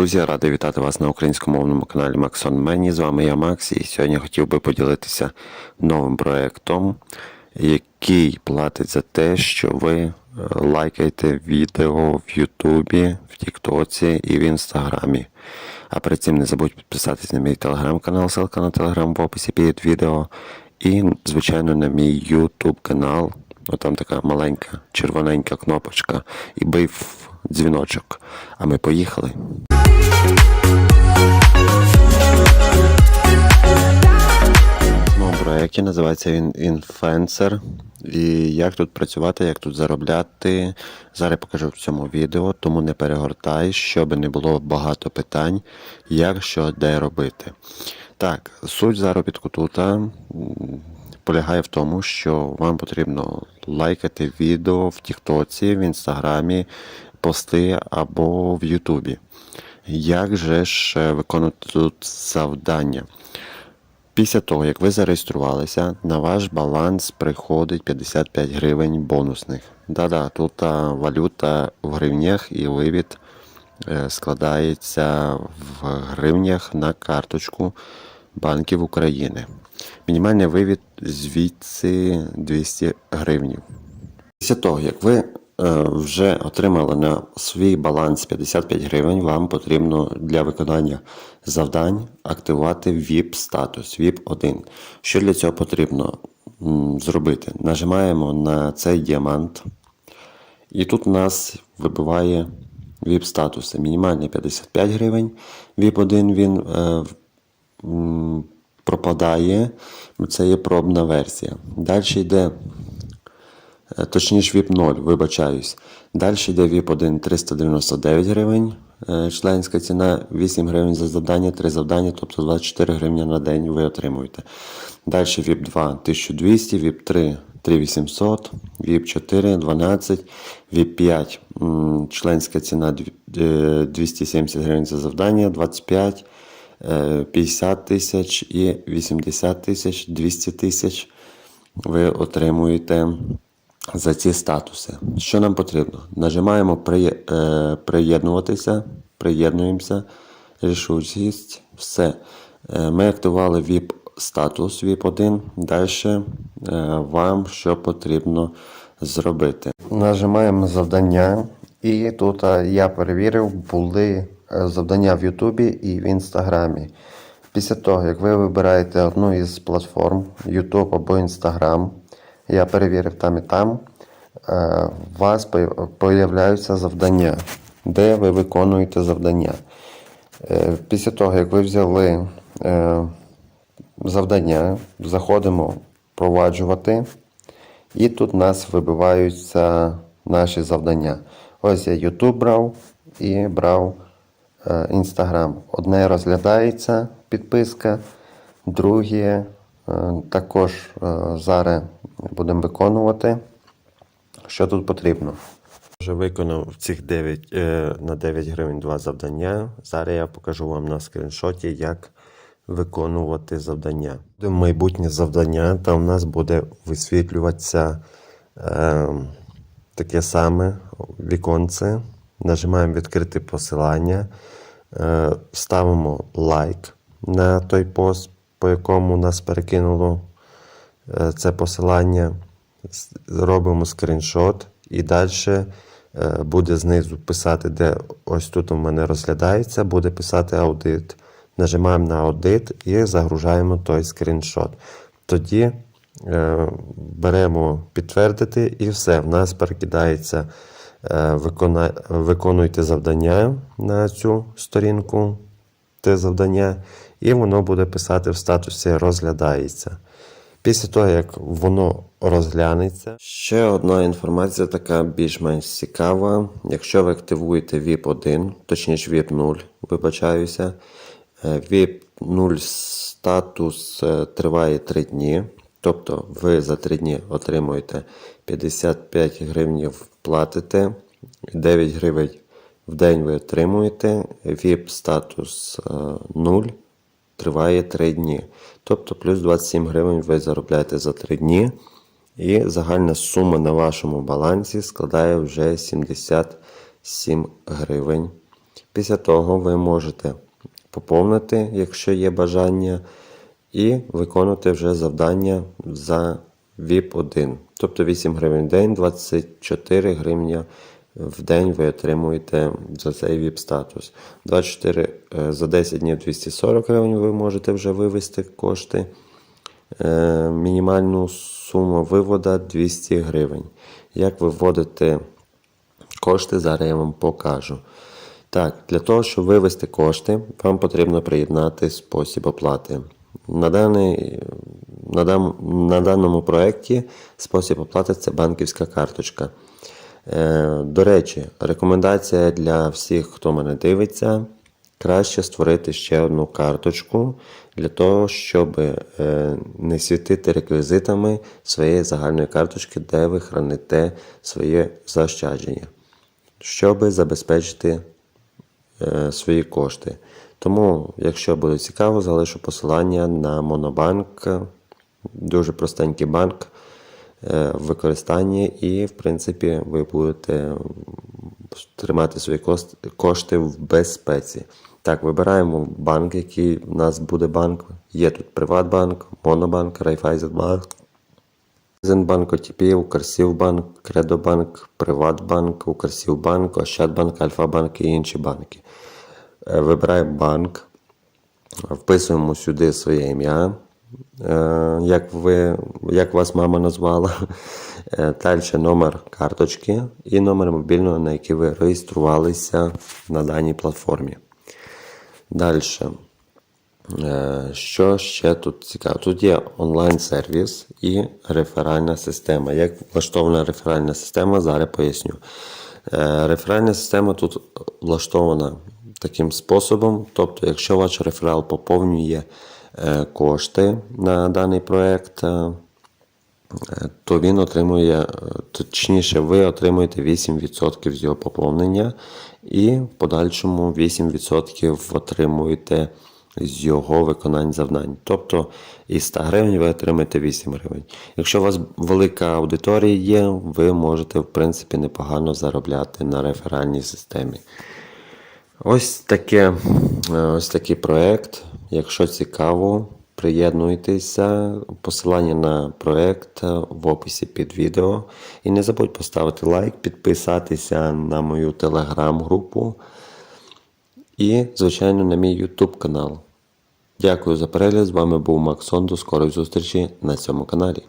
Друзі, радий вітати вас на українськомовному каналі Максон Мені. З вами я Макс, і сьогодні хотів би поділитися новим проєктом, який платить за те, що ви е, лайкаєте відео в Ютубі, в Тіктоці і в Інстаграмі. А перед цим не забудь підписатись на мій телеграм-канал, ссылка на телеграм в описі під відео. І, звичайно, на мій Ютуб канал. Там така маленька червоненька кнопочка. І бий в дзвіночок. А ми поїхали. Ну, проєкт називається він Influencer. І як тут працювати, як тут заробляти. Зараз покажу в цьому відео, тому не перегортай, щоб не було багато питань, як що де робити. Так, суть заробітку тут полягає в тому, що вам потрібно лайкати відео в Тіктоці, в Інстаграмі, пости або в Ютубі. Як же ж е, виконувати тут завдання? Після того, як ви зареєструвалися, на ваш баланс приходить 55 гривень бонусних. Да-да, тут валюта в гривнях і вивід е, складається в гривнях на карточку банків України. Мінімальний вивід звідси 200 гривнів. Після того, як ви вже отримали на свій баланс 55 гривень, вам потрібно для виконання завдань активувати VIP статус VIP 1. Що для цього потрібно зробити? Нажимаємо на цей діамант, і тут у нас вибиває VIP статуси. Мінімальний 55 гривень. VIP 1 він е, пропадає. Це є пробна версія. Далі йде Е, Точніше, VIP 0, вибачаюсь. Далі йде VIP 1 399 гривень. е, Членська ціна 8 гривень за завдання, 3 завдання, тобто 24 гривні на день ви отримуєте. Далі VIP 2 1200, VIP 3 3800, VIP 4 12, VIP 5 членська ціна е, 270 гривень за завдання, 25, е, 50 тисяч і 80 тисяч, 200 тисяч ви отримуєте за ці статуси. Що нам потрібно? Нажимаємо е, приєднуватися, приєднуємося, рішучість, все. Е, Ми активували VIP статус VIP 1. Далі вам що потрібно зробити. Нажимаємо завдання, і тут е, я перевірив, були е, завдання в Ютубі і в Інстаграмі. Після того, як ви вибираєте одну із платформ YouTube або Instagram, я перевірив там і там, е, у вас появляються завдання, де ви виконуєте завдання. Е, Після того, як ви взяли е, завдання, заходимо впроваджувати, і тут у нас вибиваються наші завдання. Ось я YouTube брав і брав Instagram. Одне розглядається підписка, друге також зараз будемо виконувати. Що тут потрібно? Вже виконав цих 9, е, на 9 гривень два завдання. Зараз я покажу вам на скріншоті, як виконувати завдання. Майбутнє завдання, там у нас буде висвітлюватися е, таке саме віконце. Нажимаємо відкрити посилання, е, ставимо лайк на той пост, по якому нас перекинуло це посилання. Робимо скріншот і далі буде знизу писати, де ось тут у мене розглядається, буде писати аудит. Нажимаємо на аудит і загружаємо той скріншот. Тоді е, беремо підтвердити і все. В нас перекидається е, виконуйте завдання на цю сторінку, те завдання, і воно буде писати в статусі розглядається. Після того, як воно розглянеться. Ще одна інформація така більш-менш цікава. Якщо ви активуєте VIP 1, точніше VIP 0, вибачаюся, е, VIP 0 статус е, триває 3 дні. Тобто ви за 3 дні отримуєте 55 гривень платите, 9 гривень в день ви отримуєте, VIP статус е, 0 триває 3 дні. Тобто плюс 27 гривень ви заробляєте за 3 дні. І загальна сума на вашому балансі складає вже 77 гривень Після того ви можете поповнити, якщо є бажання, і виконувати вже завдання за VIP 1. Тобто 8 гривень в день, 24 гривня в день ви отримуєте за цей VIP статус. 24 е, за 10 днів 240 гривень ви можете вже вивести кошти. Е, Мінімальну суму вивода 200 гривень. Як виводити кошти, зараз я вам покажу. Так, для того, щоб вивести кошти, вам потрібно приєднати спосіб оплати. На, даний, на, дан, на даному проєкті спосіб оплати це банківська карточка. Е, до речі, рекомендація для всіх, хто мене дивиться, краще створити ще одну карточку для того, щоб е, не світити реквізитами своєї загальної карточки, де ви храните своє заощадження, щоб забезпечити е, свої кошти. Тому, якщо буде цікаво, залишу посилання на Монобанк, дуже простенький банк використанні, і, в принципі, ви будете тримати свої кошти в безпеці. Так, вибираємо банк, який в нас буде банк. Є тут Приватбанк, Монобанк, Райфайзенбанк. Зенбанк, ОТП, Укрсівбанк, Кредобанк, Приватбанк, Укрсівбанк, Ощадбанк, Альфа-банк і інші банки. Е, Вибираємо банк, вписуємо сюди своє ім'я, е, як, ви, як вас мама назвала. Е, Далі номер карточки і номер мобільного, на який ви реєструвалися на даній платформі. Далі. Е, Що ще тут цікаво? Тут є онлайн-сервіс і реферальна система. Як влаштована реферальна система, зараз поясню. Е, Реферальна система тут влаштована таким способом. Тобто, якщо ваш реферал поповнює е, кошти на даний проєкт, е, то він отримує, е, точніше, ви отримуєте 8% з його поповнення, і в подальшому 8% отримуєте з його виконань завдань. Тобто із 100 гривень ви отримаєте 8 гривень. Якщо у вас велика аудиторія є, ви можете, в принципі, непогано заробляти на реферальній системі. Ось таке, е, ось такий проект. Якщо цікаво, приєднуйтеся. Посилання на проект в описі під відео. І не забудь поставити лайк, підписатися на мою телеграм-групу і, звичайно, на мій YouTube канал. Дякую за перегляд. З вами був Максон. До скорої зустрічі на цьому каналі.